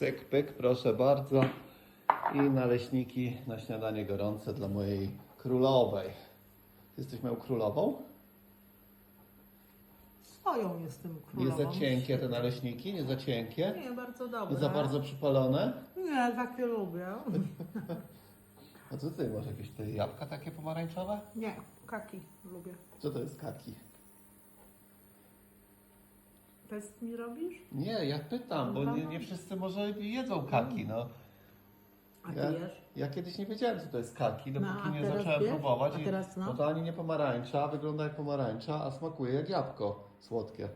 Cyk, pyk, proszę bardzo. I naleśniki na śniadanie gorące dla mojej królowej. Jesteś moją królową? Swoją jestem Nie królową. za cienkie te naleśniki? Nie za cienkie? Nie, bardzo dobre. Nie za bardzo przypalone? Nie, takie lubię. A co ty, masz jakieś te jabłka takie pomarańczowe? Nie, kaki lubię. Co to jest kaki? Test mi robisz? Nie, ja pytam, bo nie, nie wszyscy może jedzą kaki, no. A ty Ja, jesz? ja kiedyś nie wiedziałem, co to jest kaki, dopóki No, a nie teraz zacząłem wiesz? próbować. A i- teraz no? No to ani nie pomarańcza, wygląda jak pomarańcza, a smakuje jak jabłko słodkie.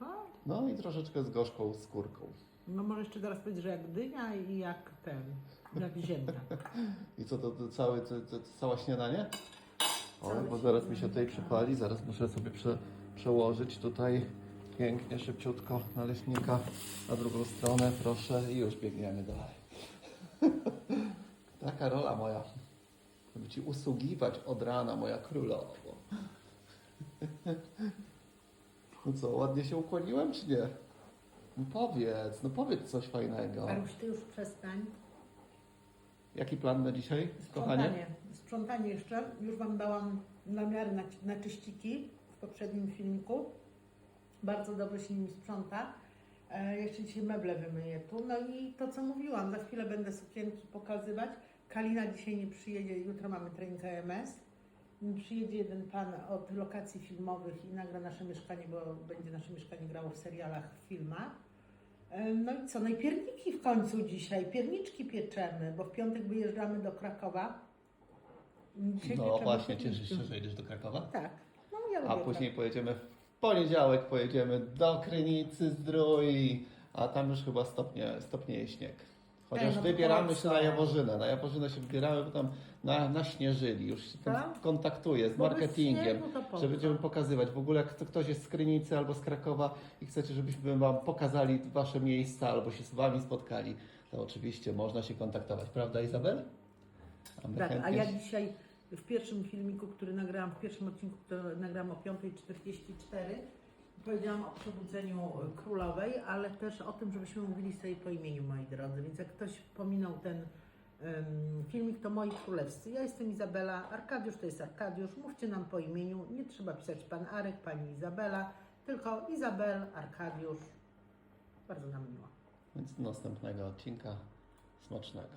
A, No i troszeczkę z gorzką skórką. no może jeszcze teraz powiedzieć, że jak dynia i jak ten, jak ziemniak. I co to, to, całe, to, to, to całe śniadanie? Całe bo zaraz mi się tutaj tak. przypali, zaraz muszę sobie prze, przełożyć tutaj pięknie, szybciutko naleśnika na drugą stronę, proszę i już biegniemy dalej. Taka rola moja, żeby Ci usługiwać od rana, moja królowo. No co, ładnie się ukłoniłem, czy nie? No powiedz, no powiedz coś fajnego. Aruś, ty już przestań. Jaki plan na dzisiaj, kochanie? Sprzątanie. Sprzątanie jeszcze. Już Wam dałam namiary na, na czyściki w poprzednim filmiku. Bardzo dobrze się nimi sprząta. E, jeszcze dzisiaj meble wymyję tu. No i to, co mówiłam, za chwilę będę sukienki pokazywać. Kalina dzisiaj nie przyjedzie, jutro mamy trening AMS. Przyjedzie jeden pan od lokacji filmowych i nagra nasze mieszkanie, bo będzie nasze mieszkanie grało w serialach, w filmach. E, No i co? No i pierniki w końcu dzisiaj. Pierniczki pieczemy, bo w piątek wyjeżdżamy do Krakowa. Dzisiaj No pieczemy właśnie, cieszysz się, że jedziesz do Krakowa? Tak. No ja A lubię później pojedziemy w poniedziałek, pojedziemy do Krynicy Zdrój, a tam już chyba stopnie, stopnieje śnieg. Chociaż Ej, no to wybieramy się na Jaworzynę. Na Jaworzynę się wybieramy, bo tam na, naśnieżyli. Już się tam Tak? kontaktuję z marketingiem, śniegu to że będziemy pokazywać. W ogóle jak ktoś jest z Krynicy albo z Krakowa i chcecie, żebyśmy Wam pokazali Wasze miejsca albo się z Wami spotkali, to oczywiście można się kontaktować. Prawda Izabel? A my Tak, a chętnie ja się- dzisiaj w pierwszym filmiku, który nagrałam, w pierwszym odcinku, który nagrałam o 5.44, powiedziałam o przebudzeniu królowej, ale też o tym, żebyśmy mówili sobie po imieniu, moi drodzy. Więc jak ktoś pominął ten em, filmik, to moi królewscy. Ja jestem Izabela, Arkadiusz to jest Arkadiusz. Mówcie nam po imieniu. Nie trzeba pisać pan Arek, pani Izabela, tylko Izabel, Arkadiusz. Bardzo nam miło. Więc do następnego odcinka smacznego.